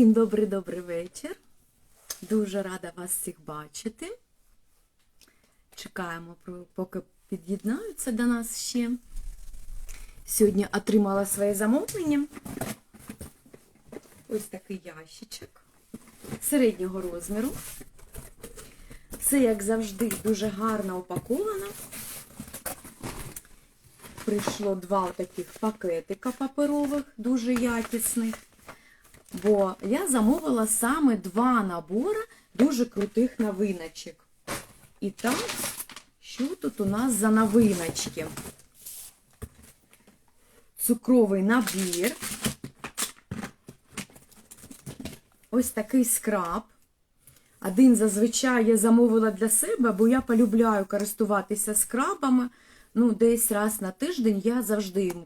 Всім добрий-добрий вечір. Дуже рада вас всіх бачити. Чекаємо, поки під'єднаються до нас ще. Сьогодні отримала своє замовлення. Ось такий ящичок середнього розміру. Все, як завжди, дуже гарно упаковано. Прийшло два таких пакетика паперових, дуже якісних. Бо я замовила саме два набори дуже крутих новиночок. І так, що тут у нас за новиночки? Цукровий набір. Ось такий скраб. Один зазвичай я замовила для себе, бо я полюбляю користуватися скрабами. Ну, десь раз на тиждень я завжди їм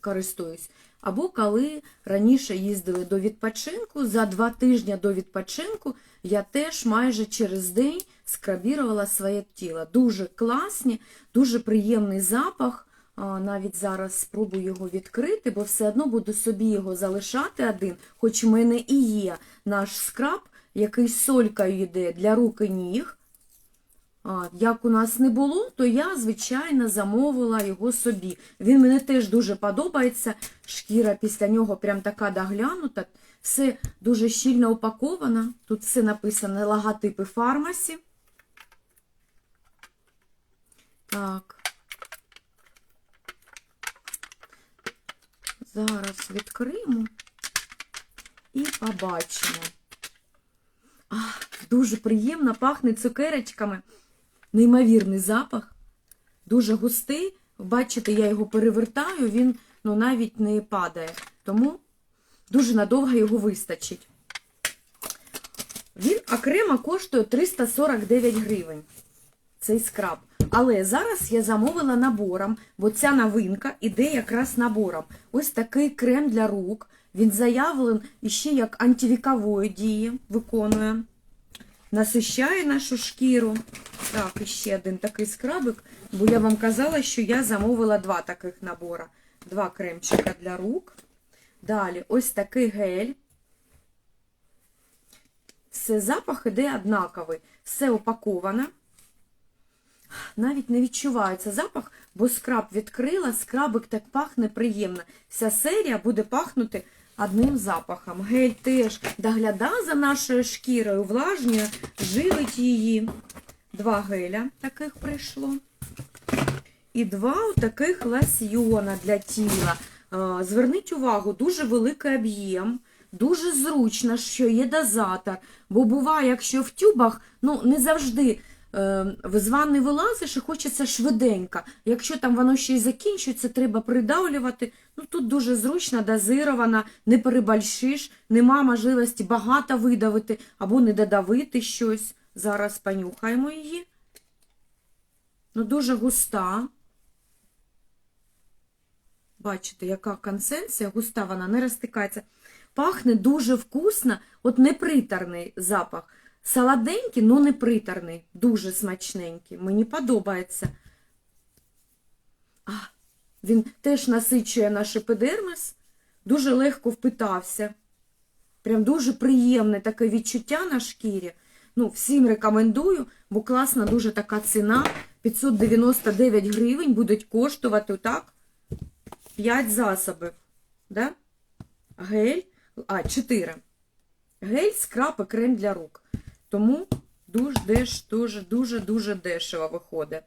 користуюсь. Або коли раніше їздили до відпочинку, за два тижні до відпочинку я теж майже через день скрабірувала своє тіло. Дуже класні, дуже приємний запах. Навіть зараз спробую його відкрити, бо все одно буду собі його залишати один, хоч в мене і є наш скраб, який солькою йде для рук і ніг. Як у нас не було, то я, звичайно, замовила його собі. Він мені теж дуже подобається. Шкіра після нього прям така доглянута. Все дуже щільно упаковано. Тут все написано логотипи фармасі. Так. Зараз відкриємо і побачимо. А, дуже приємно пахне цукерочками. Неймовірний запах. Дуже густий. Бачите, я його перевертаю, він ну, навіть не падає. Тому дуже надовго його вистачить. Він окремо коштує 349 гривень. Цей скраб. Але зараз я замовила набором, бо ця новинка іде якраз набором. Ось такий крем для рук. Він заявлен іще як антивікової дії виконує. Насищає нашу шкіру. Так, і ще один такий скрабик, бо я вам казала, що я замовила два таких набора. Два кремчика для рук. Далі ось такий гель. Все, запах іде однаковий. Все упаковано. Навіть не відчувається запах, бо скраб відкрила, скрабик так пахне приємно. Вся серія буде пахнути одним запахом. Гель теж доглядає за нашою шкірою, влажнює, живить її. Два геля таких прийшло. І два таких лосьйона для тіла. Е, Зверніть увагу, дуже великий об'єм, дуже зручно, що є дозатор. Бо буває, якщо в тюбах, ну не завжди е, з ванни вилазиш і хочеться швиденько. Якщо там воно ще й закінчується, треба придавлювати. Ну тут дуже зручно, дозировано, не перебальшиш, нема можливості багато видавити або не додавити щось. Зараз понюхаємо її. Ну, дуже густа. Бачите, яка консенсія, густа вона не розтикається. Пахне дуже вкусно, от неприторний запах. Солоденький, але не приторний, дуже смачненький. Мені подобається. А, він теж насичує наш епідермис, дуже легко впитався. Прям дуже приємне таке відчуття на шкірі. Ну, всім рекомендую, бо класна дуже така ціна. 599 гривень будуть коштувати так 5 засобів. Да? Гель, а, 4. Гель, скраб і крем для рук. Тому дуже, деш, дуже, дуже, дуже дешево виходить.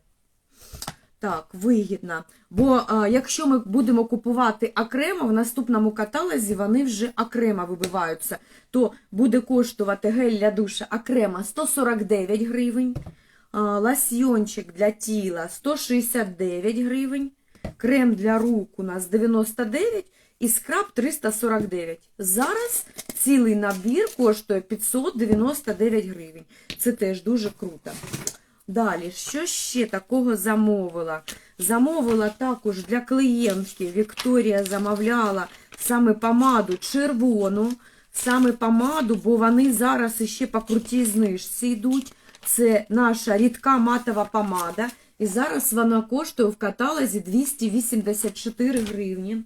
Так, вигідно. Бо а, якщо ми будемо купувати окремо, в наступному каталозі вони вже окремо вибиваються, то буде коштувати гель для душа окремо 149 гривень, а, лосьйончик для тіла 169 гривень, крем для рук у нас 99 і скраб 349. Зараз цілий набір коштує 599 гривень. Це теж дуже круто. Далі, що ще такого замовила? Замовила також для клієнтки. Вікторія замовляла саме помаду червону, саме помаду, бо вони зараз іще по крутій знижці йдуть. Це наша рідка матова помада. І зараз вона коштує в каталозі 284 гривні.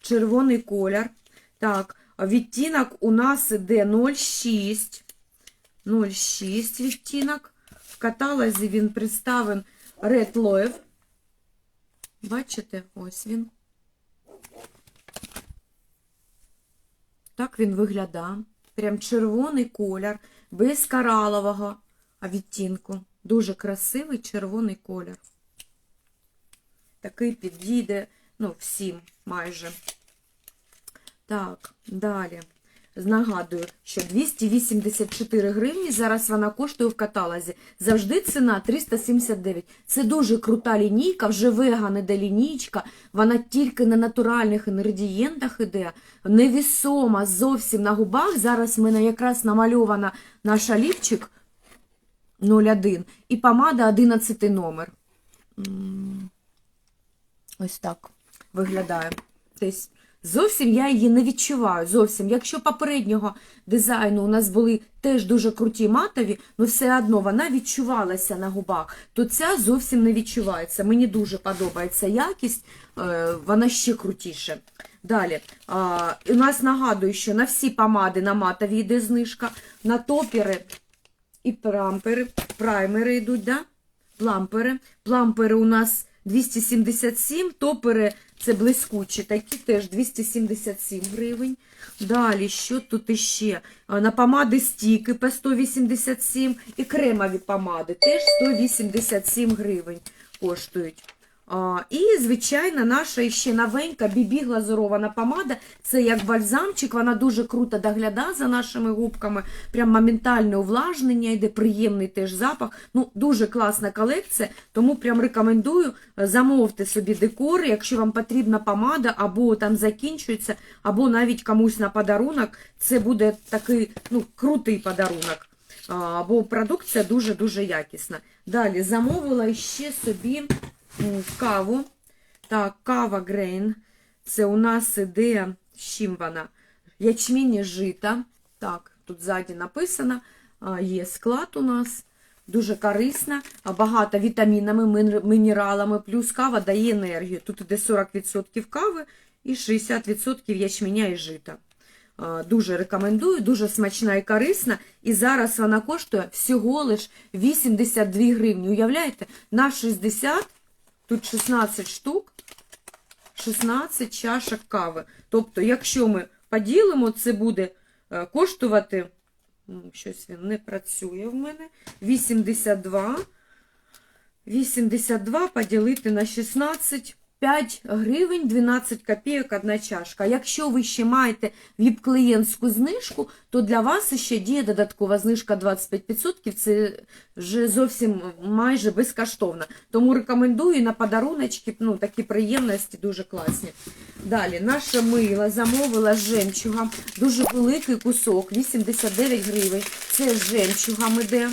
Червоний колір. Так, Відтінок у нас іде 0,6. 0,6 відтінок. Каталозі він представлений Red Loew. Бачите, ось він. Так він виглядає. Прям червоний колір, без коралового відтінку. Дуже красивий червоний колір. Такий підійде, ну, всім майже. Так, далі. Нагадую, що 284 гривні зараз вона коштує в каталозі. Завжди ціна 379. Це дуже крута лінійка, вже веган іде лінійка. Вона тільки на натуральних інгредієнтах іде. Невісома зовсім на губах. Зараз в мене якраз намальована наш олівчик 01 і помада 11 номер. Ось так виглядає. Тобто Зовсім я її не відчуваю. Зовсім. Якщо попереднього дизайну у нас були теж дуже круті матові, але все одно вона відчувалася на губах, то ця зовсім не відчувається. Мені дуже подобається якість, е, вона ще крутіше. Далі, у нас нагадую, що на всі помади на матові йде знижка, на топери і прампери, праймери йдуть, да? плампери. Плампери у нас 277, топери це блискучі, такі теж 277 гривень. Далі, що тут іще? На помади стіки по 187 і кремові помади теж 187 гривень коштують. І, звичайно, наша ще новенька бібі глазурована помада. Це як бальзамчик, вона дуже круто доглядає за нашими губками. Прям моментальне увлажнення, йде приємний теж запах. Ну, дуже класна колекція, тому прям рекомендую замовте собі декор, якщо вам потрібна помада, або там закінчується, або навіть комусь на подарунок. Це буде такий ну, крутий подарунок. Бо продукція дуже-дуже якісна. Далі замовила ще собі каву. Так, кава Грейн. Це у нас іде, з чим вона? Ячмінні жита. Так, тут ззаді написано. Є склад у нас. Дуже корисна, багата вітамінами, мінералами, плюс кава дає енергію. Тут іде 40% кави і 60% ячменя і жита. Дуже рекомендую, дуже смачна і корисна. І зараз вона коштує всього лиш 82 гривні. Уявляєте? На 60, тут 16 штук, 16 чашок кави. Тобто, якщо ми поділимо, це буде е, коштувати, щось він не працює в мене, 82. 82 поділити на 16, 5 гривень 12 копійок одна чашка. Якщо ви ще маєте віп-клієнтську знижку, то для вас ще діє додаткова знижка 25%. Це вже зовсім майже безкоштовно. Тому рекомендую на подаруночки, ну такі приємності дуже класні. Далі, наша мила замовила з жемчугом. Дуже великий кусок, 89 гривень. Це з жемчугом іде.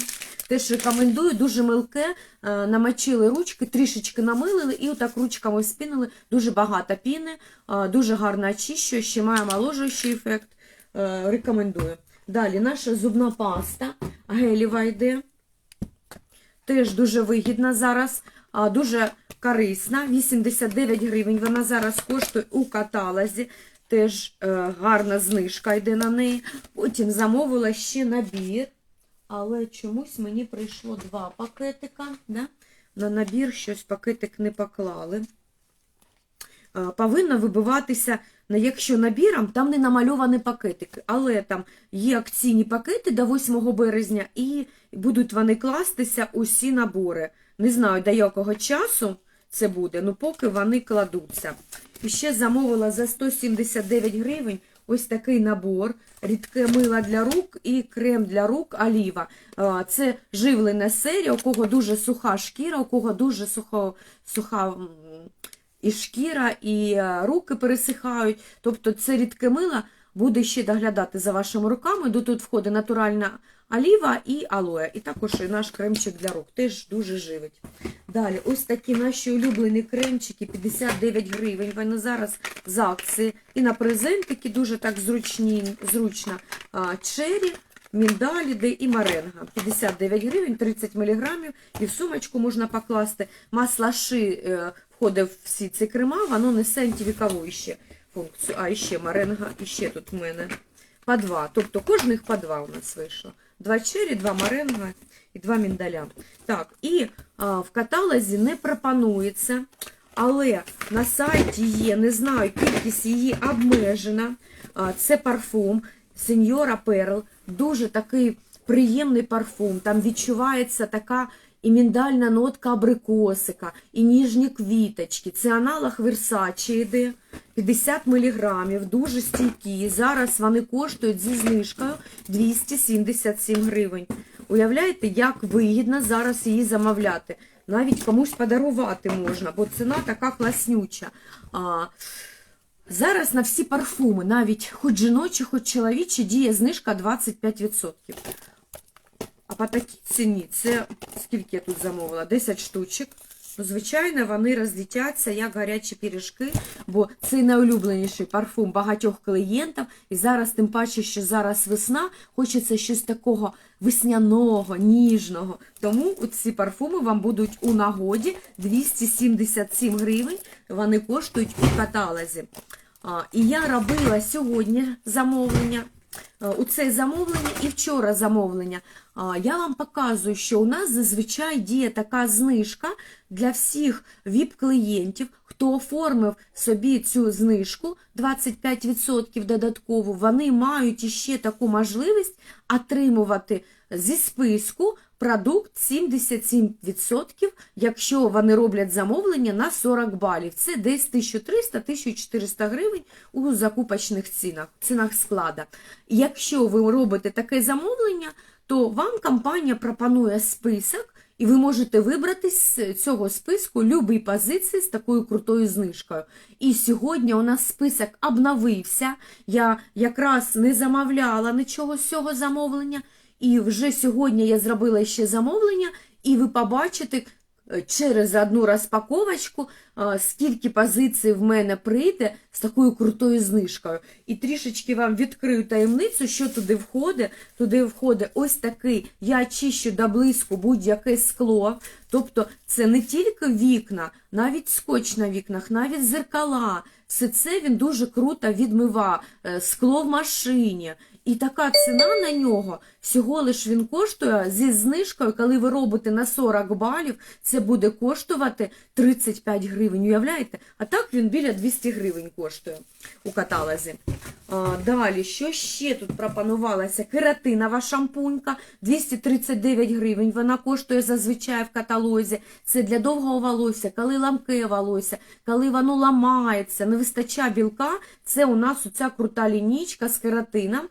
Теж рекомендую, дуже милке, е, намочили ручки, трішечки намилили і отак ручками спінили. Дуже багато піни, е, дуже гарно очищує, ще має омоложуючий ефект. Е, Рекомендую. Далі наша зубна паста гелєва йде. Теж дуже вигідна зараз, дуже корисна. 89 гривень. Вона зараз коштує у каталозі. Теж гарна знижка йде на неї. Потім замовила ще набір. Але чомусь мені прийшло два пакетика. Да? На набір щось пакетик не поклали. Повинно вибиватися, якщо набіром, там не намальовані пакетики, але там є акційні пакети до 8 березня і будуть вони кластися усі набори. Не знаю, до якого часу це буде, ну поки вони кладуться. І ще замовила за 179 гривень ось такий набор. Рідке мило для рук і крем для рук оліва. Це живлена серія, у кого дуже суха шкіра, у кого дуже сухо, суха і шкіра, і е, руки пересихають. Тобто це рідке мило буде ще доглядати за вашими руками. До тут входить натуральна оліва і алоє. І також і наш кремчик для рук. Теж дуже живить. Далі, ось такі наші улюблені кремчики, 59 гривень. Вони зараз з акції. І на презентики дуже так зручні, зручно. Чері, міндаліди і маренга. 59 гривень, 30 мг. І в сумочку можна покласти. Масло ши е, входить в всі ці крема, воно несе антивікову ще. А, і ще маренга, і ще тут в мене по два. Тобто кожних по два у нас вийшло. Два чері, два маренга і два міндаля. Так, і а, в каталозі не пропонується, але на сайті є, не знаю, кількість її обмежена. А, це парфум Сеньора Перл. Дуже такий приємний парфум. Там відчувається така і міндальна нотка абрикосика, і ніжні квіточки. Це аналог Versace йде. 50 мг, дуже стійкі. Зараз вони коштують зі знижкою 277 гривень. Уявляєте, як вигідно зараз її замовляти? Навіть комусь подарувати можна, бо ціна така класнюча. А, зараз на всі парфуми, навіть хоч жіночі, хоч чоловічі, діє знижка 25%. По такій ціні це скільки я тут замовила? 10 штучок. Ну, звичайно, вони розлітяться як гарячі пиріжки, бо це найулюбленіший парфум багатьох клієнтів. І зараз, тим паче, що зараз весна, хочеться щось такого весняного, ніжного. Тому ці парфуми вам будуть у нагоді 277 гривень. Вони коштують у каталозі. І я робила сьогодні замовлення. Е, У це замовлення і вчора замовлення. Я вам показую, що у нас зазвичай діє така знижка для всіх ВІП-клієнтів, хто оформив собі цю знижку 25% додаткову, вони мають іще таку можливість отримувати зі списку продукт 77%, якщо вони роблять замовлення на 40 балів. Це десь 1300-1400 гривень у закупочних цінах, цінах склада. Якщо ви робите таке замовлення, то вам компанія пропонує список, і ви можете вибрати з цього списку любі позиції з такою крутою знижкою. І сьогодні у нас список обновився. Я якраз не замовляла нічого з цього замовлення. І вже сьогодні я зробила ще замовлення, і ви побачите е, через одну розпаковочку, е, скільки позицій в мене прийде з такою крутою знижкою. І трішечки вам відкрию таємницю, що туди входить. Туди входить ось такий, я очищу до блиску будь-яке скло. Тобто це не тільки вікна, навіть скотч на вікнах, навіть зеркала. Все це він дуже круто відмива, е, скло в машині. І така ціна на нього всього лиш він коштує зі знижкою, коли ви робите на 40 балів, це буде коштувати 35 гривень. Уявляєте? А так він біля 200 гривень коштує у каталозі. А, далі, що ще тут пропонувалося? Кератинова шампунька 239 гривень. Вона коштує зазвичай в каталозі. Це для довгого волосся, коли ламке волосся, коли воно ламається, вистачає білка. Це у нас оця крута лінічка з кератином.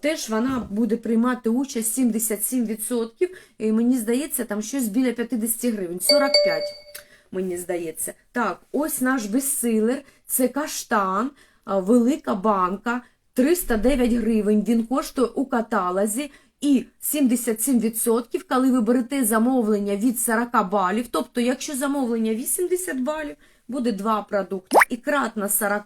Теж вона буде приймати участь 77%. І мені здається, там щось біля 50 гривень, 45, мені здається. Так, ось наш бестселер, це каштан, велика банка, 309 гривень. Він коштує у каталозі. І 77%, коли ви берете замовлення від 40 балів, тобто, якщо замовлення 80 балів, буде два продукти. І кратно 40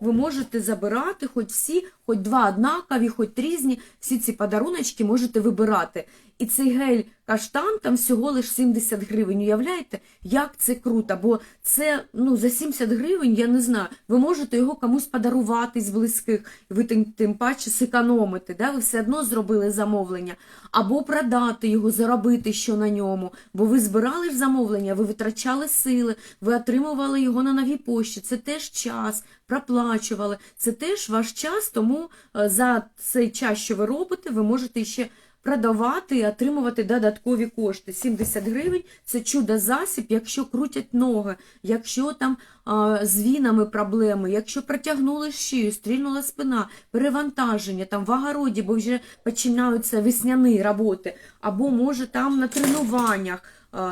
ви можете забирати хоч всі, хоч два однакові, хоч різні, всі ці подаруночки можете вибирати. І цей гель каштан там всього лиш 70 гривень. Уявляєте, як це круто, бо це ну, за 70 гривень, я не знаю, ви можете його комусь подарувати з близьких, ви тим, тим паче зекономите, да? ви все одно зробили замовлення, або продати його, заробити що на ньому, бо ви збирали ж замовлення, ви витрачали сили, ви отримували його на новій пошті, це теж час, проплачували, це теж ваш час, тому е, за цей час, що ви робите, ви можете ще продавати і отримувати додаткові кошти. 70 гривень це чудо засіб, якщо крутять ноги, якщо там а, з вінами проблеми, якщо протягнули шию, стрільнула спина, перевантаження там в огороді, бо вже починаються весняні роботи, або може там на тренуваннях.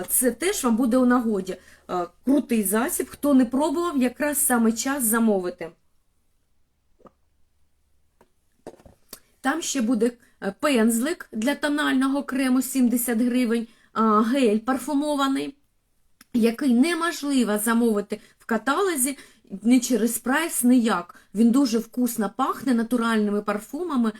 Це теж вам буде у нагоді. Крутий засіб. Хто не пробував, якраз саме час замовити. Там ще буде пензлик для тонального крему 70 гривень, гель парфумований, який неможливо замовити в каталозі. не через прайс, ніяк. Він дуже вкусно пахне натуральними парфумами.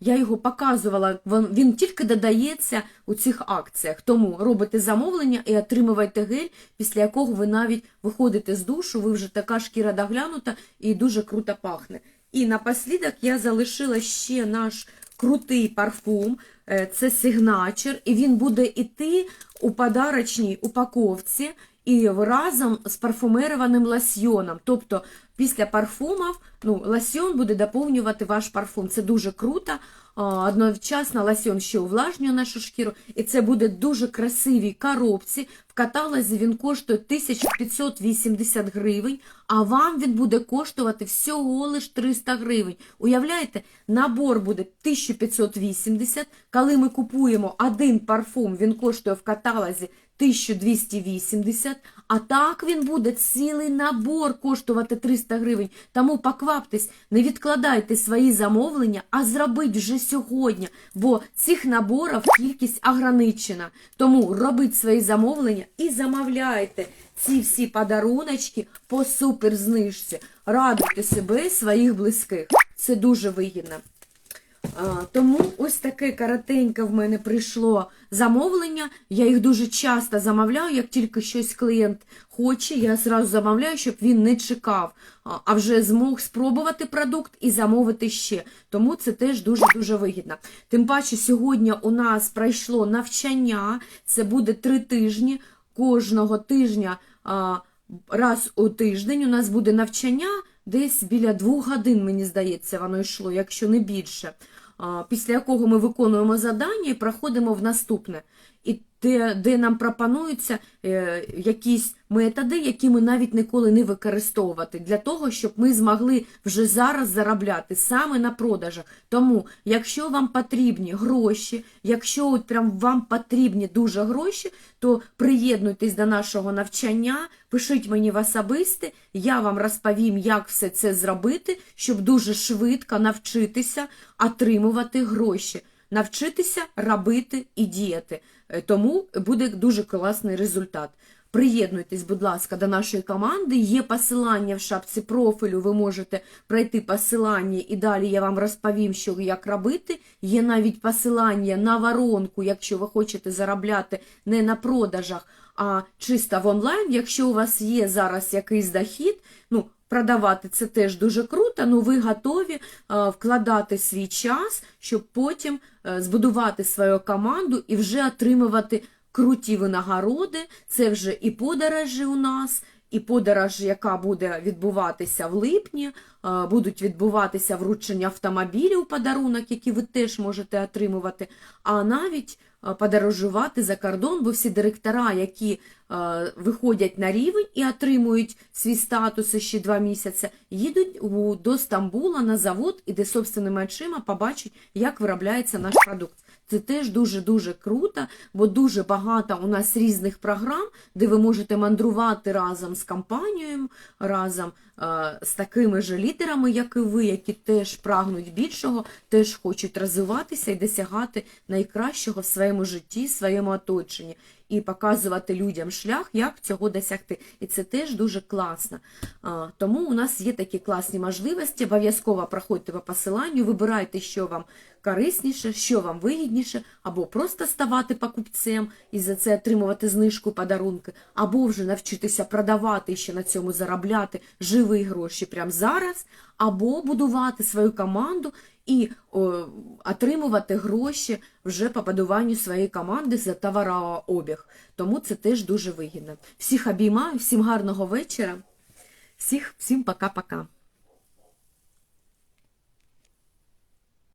Я його показувала. Він- Він тільки додається у цих акціях. Тому робите замовлення і отримуєте гель, після якого ви навіть виходите з душу, ви вже така шкіра доглянута і дуже круто пахне. І напослідок я залишила ще наш крутий парфум. Е, Це сигначер, і він буде йти у подарочній упаковці і разом з парфумерованим лосьйоном. Тобто після парфумів ну, лосьйон буде доповнювати ваш парфум. Це дуже круто. Одночасно лосьйон ще увлажнює нашу шкіру, і це буде дуже красивій коробці. В каталозі він коштує 1580 гривень, а вам він буде коштувати всього лиш 300 гривень. Уявляєте, набор буде 1580. Коли ми купуємо один парфум, він коштує в каталозі 1280, а так він буде цілий набор коштувати 300 гривень. Тому покваптесь, не відкладайте свої замовлення, а зробіть вже сьогодні, бо цих наборів кількість ограничена. Тому робіть свої замовлення і замовляйте ці всі подаруночки по суперзнижці. Радуйте себе і своїх близьких. Це дуже вигідно. Тому ось таке коротеньке в мене прийшло замовлення. Я їх дуже часто замовляю, як тільки щось клієнт хоче, я зразу замовляю, щоб він не чекав, а вже змог спробувати продукт і замовити ще. Тому це теж дуже-дуже вигідно. Тим паче, сьогодні у нас пройшло навчання, це буде три тижні. Кожного тижня раз у тиждень у нас буде навчання. Десь біля двох годин, мені здається, воно йшло, якщо не більше. Після якого ми виконуємо завдання і проходимо в наступне. Де, де нам пропонуються е, якісь методи, які ми навіть ніколи не використовувати, для того, щоб ми змогли вже зараз заробляти саме на продажах. Тому, якщо вам потрібні гроші, якщо от прям вам потрібні дуже гроші, то приєднуйтесь до нашого навчання, пишіть мені в особисте, я вам розповім, як все це зробити, щоб дуже швидко навчитися отримувати гроші. Навчитися робити і діяти. Е, Тому буде дуже класний результат. Приєднуйтесь, будь ласка, до нашої команди. Є посилання в шапці профілю. Ви можете пройти посилання і далі я вам розповім, що як робити. Є навіть посилання на воронку, якщо ви хочете заробляти не на продажах, а чисто в онлайн. Якщо у вас є зараз якийсь дохід, ну продавати це теж дуже круто, але ви готові вкладати свій час, щоб потім е, збудувати свою команду і вже отримувати круті винагороди. Це вже і подорожі у нас, і подорож, яка буде відбуватися в липні, будуть відбуватися вручення автомобілів у подарунок, які ви теж можете отримувати, а навіть подорожувати за кордон, бо всі директора, які е, виходять на рівень і отримують свій статус ще два місяці, їдуть у, до Стамбула на завод і де собственними очима побачать, як виробляється наш продукт. Це теж дуже-дуже круто, бо дуже багато у нас різних програм, де ви можете мандрувати разом з компанією, разом е, з такими ж лідерами, як і ви, які теж прагнуть більшого, теж хочуть розвиватися і досягати найкращого в своєму житті, в своєму оточенні. І показувати людям шлях, як цього досягти. І це теж дуже класно. Тому у нас є такі класні можливості. Обов'язково проходьте по посиланню, вибирайте, що вам корисніше, що вам вигідніше, або просто ставати покупцем і за це отримувати знижку подарунки, або вже навчитися продавати і ще на цьому заробляти живі гроші прямо зараз, або будувати свою команду і о, отримувати гроші вже по будуванню своєї команди за товарообіг. Тому це теж дуже вигідно. Всіх обіймаю, всім гарного вечора, всіх, всім пока-пока.